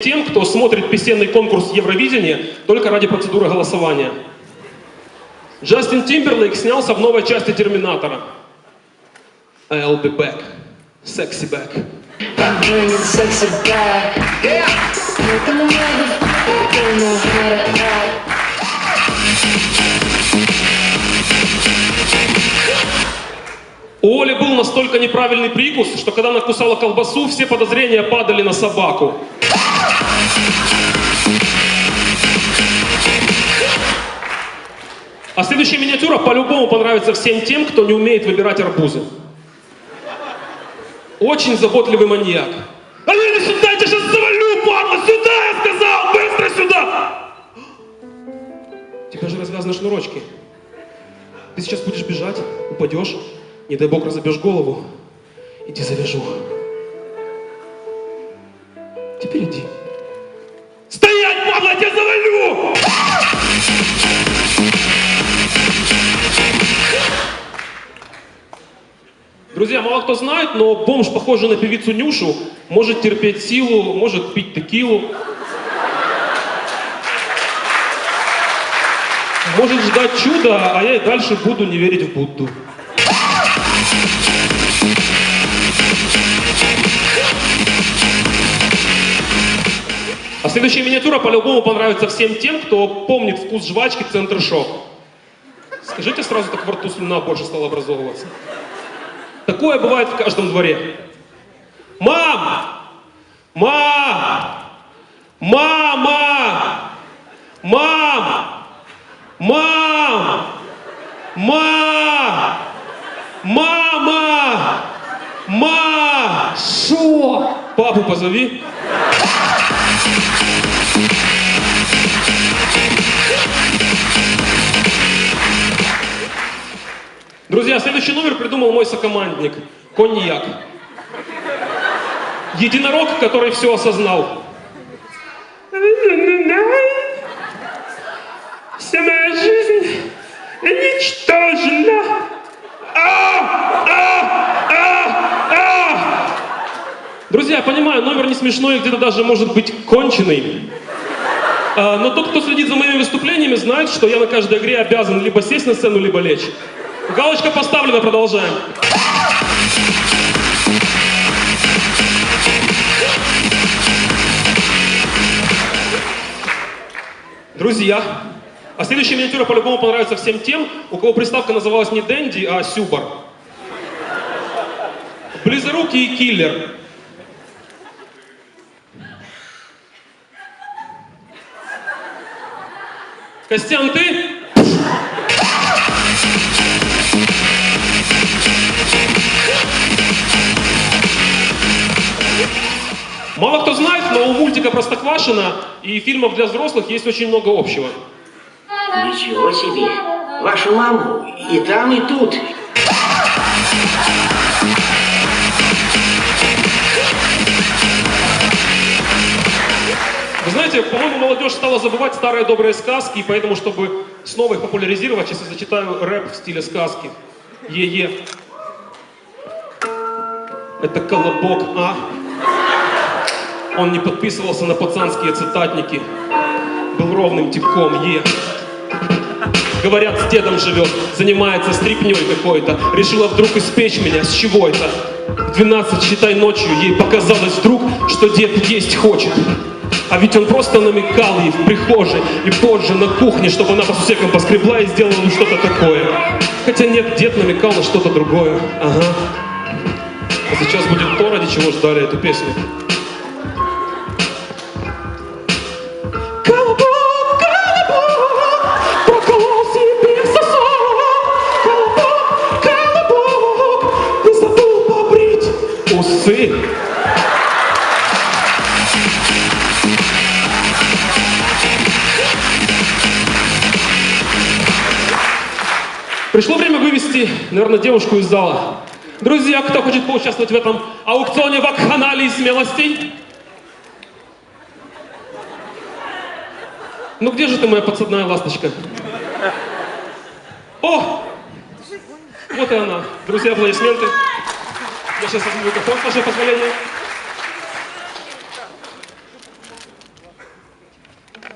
тем, кто смотрит песенный конкурс Евровидения только ради процедуры голосования. Джастин Тимберлейк снялся в новой части Терминатора. I'll be back. Sexy back. У Оли был настолько неправильный прикус, что когда она кусала колбасу, все подозрения падали на собаку. А следующая миниатюра по-любому понравится всем тем, кто не умеет выбирать арбузы. Очень заботливый маньяк. А ну иди сюда, я сейчас завалю, падла! Сюда, я сказал! Быстро сюда! У тебя же развязаны шнурочки. Ты сейчас будешь бежать, упадешь, не дай бог разобьешь голову. Иди завяжу. Теперь иди. Стоять, падла, я тебя завалю! Друзья, мало кто знает, но бомж, похожий на певицу Нюшу, может терпеть силу, может пить текилу. Может ждать чуда, а я и дальше буду не верить в Будду. Следующая миниатюра по-любому понравится всем тем, кто помнит вкус жвачки Центр Шок. Скажите, сразу так во рту слюна больше стала образовываться. Такое бывает в каждом дворе. Мам! Мам! Мама! Мам! Мам! Мам! Мама! Ма! Шо? Папу позови. Друзья, следующий номер придумал мой сокомандник. Коньяк. Единорог, который все осознал. Вся моя жизнь ничтожна. А! А! А! А! Друзья, я понимаю, номер не смешной, где-то даже может быть конченый. А, но тот, кто следит за моими выступлениями, знает, что я на каждой игре обязан либо сесть на сцену, либо лечь. Галочка поставлена, продолжаем. Друзья, а следующая миниатюра по-любому понравится всем тем, у кого приставка называлась не Дэнди, а Сюбар. Близорукий киллер. Костян, ты? Мало кто знает, но у мультика Простоквашино и фильмов для взрослых есть очень много общего. Ничего себе! Вашу маму и там, и тут. Знаете, по-моему, молодежь стала забывать старые добрые сказки, и поэтому, чтобы снова их популяризировать, сейчас я зачитаю рэп в стиле сказки. Е-е. Это колобок, а? Он не подписывался на пацанские цитатники. Был ровным типком, е. Говорят, с дедом живет, занимается стрипней какой-то. Решила вдруг испечь меня, с чего это? В 12, считай, ночью ей показалось вдруг, что дед есть хочет. А ведь он просто намекал ей в прихожей и позже на кухне, чтобы она по сусекам поскребла и сделала что-то такое. Хотя нет, дед намекал на что-то другое. Ага. А сейчас будет то, ради чего ждали эту песню. Колобок, Пришло время вывести, наверное, девушку из зала. Друзья, кто хочет поучаствовать в этом аукционе вакханалий смелостей? Ну где же ты, моя подсадная ласточка? О! Вот и она. Друзья, аплодисменты. Я сейчас возьму микрофон, с вашего позволения.